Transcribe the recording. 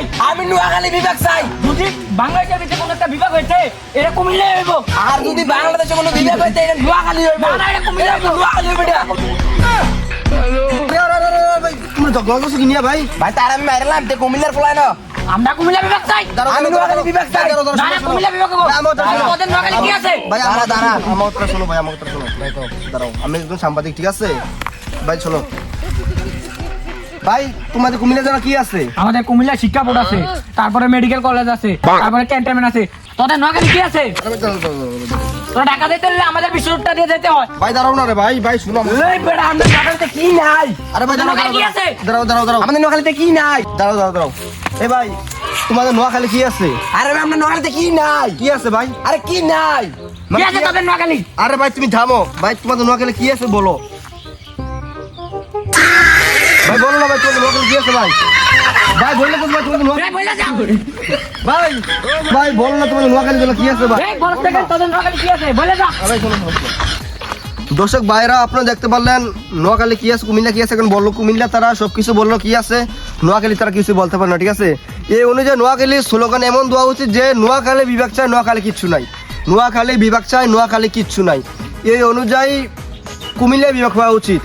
চাই আমি নোয়াখালী বিভাগ চাই। যদি বাংলাদেশের ভিতরে কোনো একটা বিভাগ হয়েছে এটা কুমিল্লা হইব। আর যদি বাংলাদেশে কোনো বিভাগ হইতে এটা নোয়াখালী হইব। না, এটা কুমিল্লা হইব। নোয়াখালী হইব এটা। তোমরা ঝগড়া করছ কি নিয়ে ভাই। ভাই তার আমি মারলাম তে কুমিল্লার পোলায় না আমরা কুমিল্লা বিভাগ চাই। আমি নোয়াখালী বিভাগ চাই। না না কুমিল্লা বিভাগ হইব ভাই, নোয়াখালী কি আছে? ভাই আমার দাঁড়া, দাঁড়া। আমার উত্তর শোনো ভাই আমার উত্তর শোনো। ভাই তো দাঁড়াও আমি একজন সাংবাদিক ঠিক আছে? ভাই শোনো ভাই তোমাদের কুমিল্লা জানা কি আছে? আমাদের কুমিল্লা শিক্ষা বোর্ড আছে তারপরে মেডিকেল কলেজ আছে তারপরে ক্যান্টনমেন্ট আছে। তোদের নোয়াখালী কি আছে? তোরা ঢাকা যেতে হলে আমাদের বিশ্বরূপটা দিয়ে যেতে হয়। ভাই দাঁড়াও না রে ভাই ভাই শুনো। আমার- এই বেটা আমাদের নোয়াখালীতে কি নাই? আরে ভাই দাঁড়াও দাঁড়াও আছে? দাঁড়াও দাঁড়াও দাঁড়াও। আমাদের নোয়াখালীতে কি নাই? দাঁড়াও দাঁড়াও দাঁড়াও। এ ভাই তোমাদের নোয়াখালী কি আছে? আরে ভাই আমাদের নোয়াখালীতে কি নাই? কি আছে ভাই? আরে কি নাই? কি আছে তোদের নোয়াখালী? আরে ভাই তুমি থামো। ভাই তোমাদের নোয়াখালী কি আছে বলো? ভাই বলো না ভাই আছে ভাই? ভাই বললে তো ভাই বলে ভাই ভাই বলো না নোয়াখালী কি আছে ভাই? তোদের নোয়াখালী কি আছে বলে শোনো। দর্শক ভাইরা আপনারা দেখতে পারলেন নোয়াখালী কি আছে কুমিল্লা কি আছে এখন বলল কুমিল্লা তারা সবকিছু বলল কি আছে নোয়াখালী তারা কিছু বলতে পারে না ঠিক আছে? এই অনুযায়ী নোয়াখালীর স্লোগান এমন দেওয়া উচিত যে নোয়াখালী বিভাগ চায় নোয়াখালী কিচ্ছু নাই। নোয়াখালী বিভাগ চায় নোয়াখালী কিচ্ছু নাই। এই অনুযায়ী কুমিল্লা বিভাগ হওয়া উচিত।